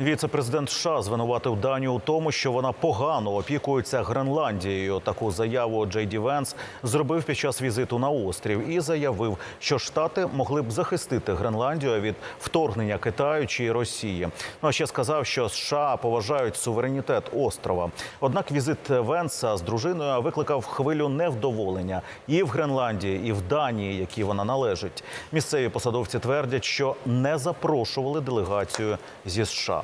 Віце-президент США звинуватив Данію у тому, що вона погано опікується Гренландією. Таку заяву Джей Ді Венс зробив під час візиту на острів і заявив, що штати могли б захистити Гренландію від вторгнення Китаю чи Росії. Ну а ще сказав, що США поважають суверенітет острова. Однак візит Венса з дружиною викликав хвилю невдоволення і в Гренландії, і в Данії, якій вона належить. Місцеві посадовці твердять, що не запрошували делегацію зі США.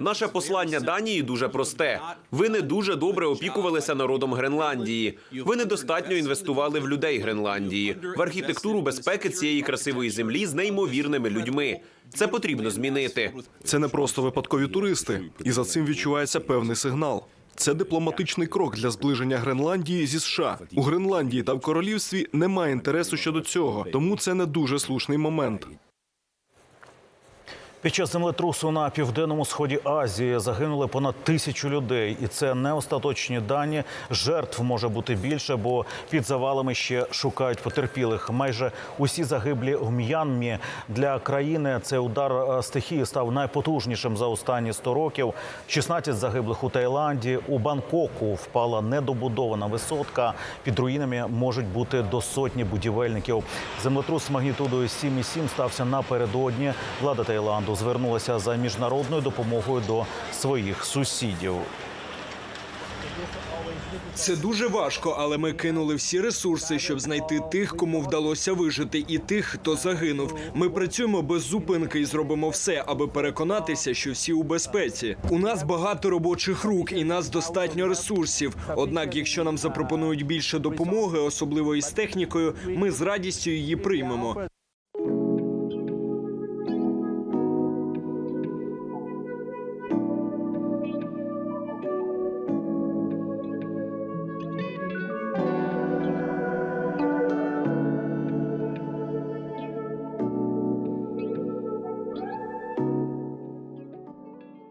Наше послання Данії дуже просте. Ви не дуже добре опікувалися народом Гренландії. Ви недостатньо інвестували в людей Гренландії, в архітектуру безпеки цієї красивої землі з неймовірними людьми. Це потрібно змінити. Це не просто випадкові туристи, і за цим відчувається певний сигнал. Це дипломатичний крок для зближення Гренландії зі США. У Гренландії та в королівстві немає інтересу щодо цього, тому це не дуже слушний момент. Під час землетрусу на південному сході Азії загинули понад тисячу людей, і це не остаточні дані. Жертв може бути більше, бо під завалами ще шукають потерпілих. Майже усі загиблі в М'янмі для країни. Цей удар е, стихії став найпотужнішим за останні 100 років. 16 загиблих у Таїланді. У Бангкоку впала недобудована висотка. Під руїнами можуть бути до сотні будівельників. Землетрус з магнітудою 7,7 стався напередодні. Влада Таїланду звернулася за міжнародною допомогою до своїх сусідів. Це дуже важко, але ми кинули всі ресурси, щоб знайти тих, кому вдалося вижити, і тих, хто загинув. Ми працюємо без зупинки і зробимо все, аби переконатися, що всі у безпеці. У нас багато робочих рук і нас достатньо ресурсів. Однак, якщо нам запропонують більше допомоги, особливо із технікою, ми з радістю її приймемо.